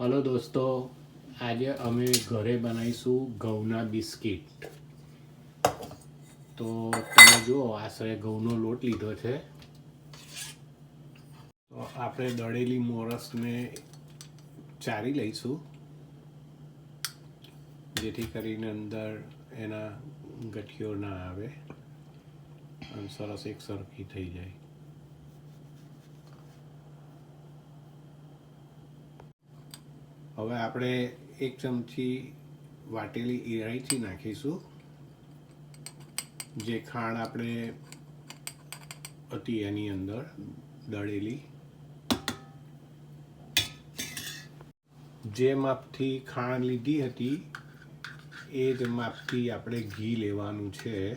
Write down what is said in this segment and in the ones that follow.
Hello દોસ્તો, આજે અમે ઘરે બનાવીશું ઘઉંના બિસ્કિટ. તો તમે જુઓ, આશરે ઘઉંનો લોટ લીધો છે. તો આપણે દળેલી મોરસને ચારી લઈશું. જેથી કરીને અંદર એના ગઠિયો ના આવે. અને સરસ એક સરખી થઈ જાય. હવે આપણે એક ચમચી વાટેલી ઇલાયચી નાખીશું. જે ખાંડ આપણે હતી એની અંદર દળેલી. જે માપથી ખાંડ લીધી હતી, એ જ માપથી આપણે ઘી લેવાનું છે.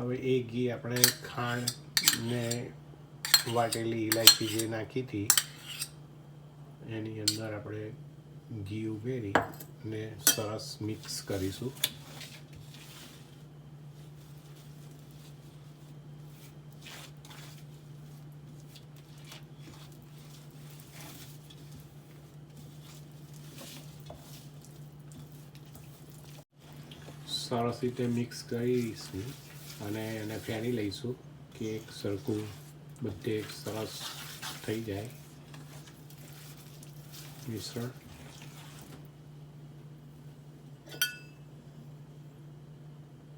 હવે એ ઘી આપણે ખાંડ ને વાટેલી ઇલાયચી જે નાખી હતી, એની અંદર આપણે ઘી ઉમેરી ને સરસ મિક્સ કરીશું. સરસ રીતે મિક્સ કરીશું. અને એને ફેણી લઈશું કે એક સરખું બધે સરસ થઈ જાય. મિશ્રણ.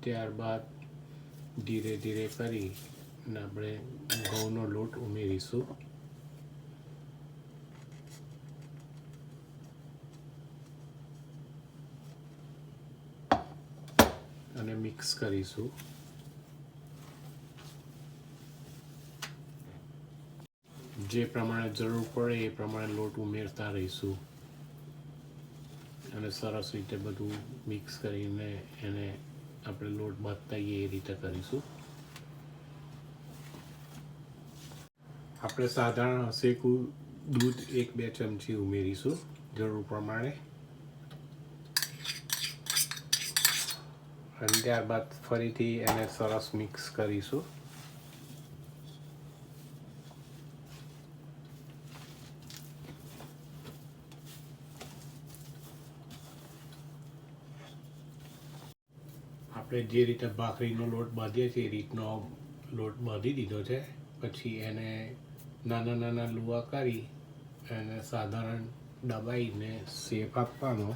ત્યારબાદ ધીરે ધીરે કરી અને આપણે ઘઉંનો લોટ ઉમેરીશું. અને મિક્સ કરીશું. જે પ્રમાણે જરૂર પડે એ પ્રમાણે લોટ ઉમેરતા રહીશું. અને સરસ રીતે બધું મિક્સ કરીને એને આપણે લોટ બાંધતા એ રીતે કરીશું. આપણે સાધારણ હસેકું દૂધ એક બે ચમચી ઉમેરીશું, જરૂર પ્રમાણે. અને ત્યારબાદ ફરીથી એને સરસ મિક્સ કરીશું. આપણે જે રીતે ભાખરીનો લોટ બાંધીએ છીએ એ રીતનો લોટ બાંધી દીધો છે. પછી એને નાના નાના લુવા કરી એને સાધારણ દબાઈને શેપ આપવાનો.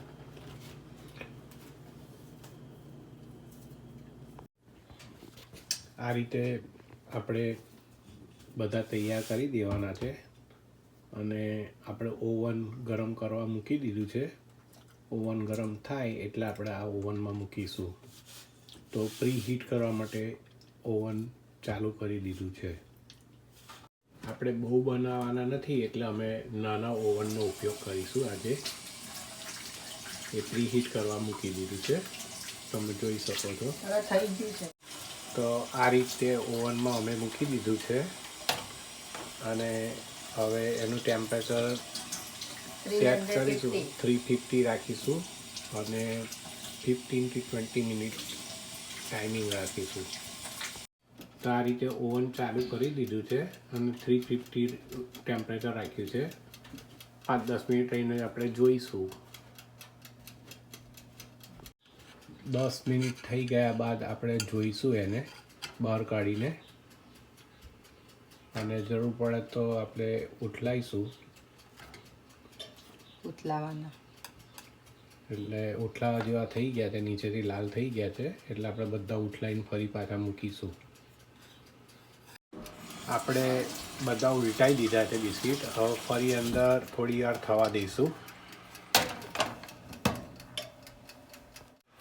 આ રીતે આપણે બધા તૈયાર કરી દેવાના છે અને આપણે ઓવન ગરમ કરવા મૂકી દીધું છે. ઓવન ગરમ થાય એટલે આપણે આ ઓવનમાં મૂકીશું. તો પ્રી હીટ કરવા માટે ઓવન ચાલુ કરી દીધું છે. આપણે બહુ બનાવવાના નથી એટલે અમે નાના ઓવનનો ઉપયોગ કરીશું આજે. એ પ્રી હીટ કરવા મૂકી દીધું છે. તમે જોઈ શકો છો. થઈ ગયું છે. તો આ રીતે ઓવનમાં અમે મૂકી દીધું છે. અને હવે એનું ટેમ્પરેચર સેટ કરીશું. થ્રી ફિફ્ટી રાખીશું. અને ફિફ્ટીનથી ટ્વેન્ટી મિનિટ ટાઈમિંગ રાખીશું તો આ રીતે ઓવન ચાલુ કરી દીધું છે અને થ્રી ફિફ્ટી ટેમ્પરેચર રાખ્યું છે. પાંચ દસ મિનિટ રહીને આપણે જોઈશું. દસ મિનિટ થઈ ગયા બાદ આપણે જોઈશું એને બહાર કાઢીને. અને જરૂર પડે તો આપણે ઉઠલાઈશું ઉથલાવાના. એટલે ઓટલા જેવા થઈ ગયા છે, નીચેથી લાલ થઈ ગયા છે, એટલે આપણે બધા ઉઠલાઈને ફરી પાછા મૂકીશું. આપણે બધા ઉલટાઈ દીધા છે બિસ્કિટ. હવે ફરી અંદર થોડી વાર થવા દઈશું.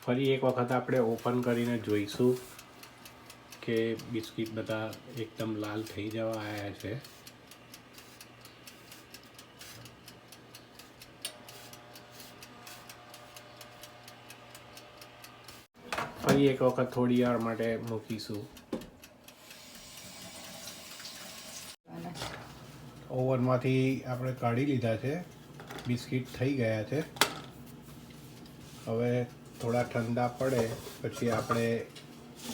ફરી એક વખત આપણે ઓપન કરીને જોઈશું કે બિસ્કિટ બધા એકદમ લાલ થઈ જવા આવ્યા છે. ફરી એક વખત થોડી વાર માટે મૂકીશું. ઓવનમાંથી આપણે કાઢી લીધા છે. બિસ્કિટ થઈ ગયા છે. હવે થોડા ઠંડા પડે, પછી આપણે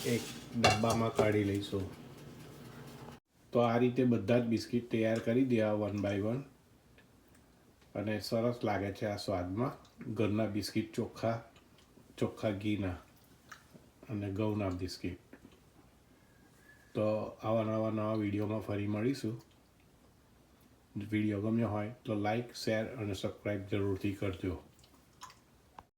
એક ડબ્બામાં કાઢી લઈશું. તો આ રીતે બધા જ બિસ્કિટ તૈયાર કરી દેવા વન બાય વન. અને સરસ લાગે છે આ સ્વાદમાં. ઘરના બિસ્કિટ ચોખ્ખા ચોખ્ખા ઘીના. અને ઘઉંના બિસ્કિટ તો આવા નવા નવા વિડીયોમાં ફરી મળીશું. વીડિયો ગમ્યો હોય તો લાઈક શેર અને સબસ્ક્રાઈબ જરૂરથી કરજો.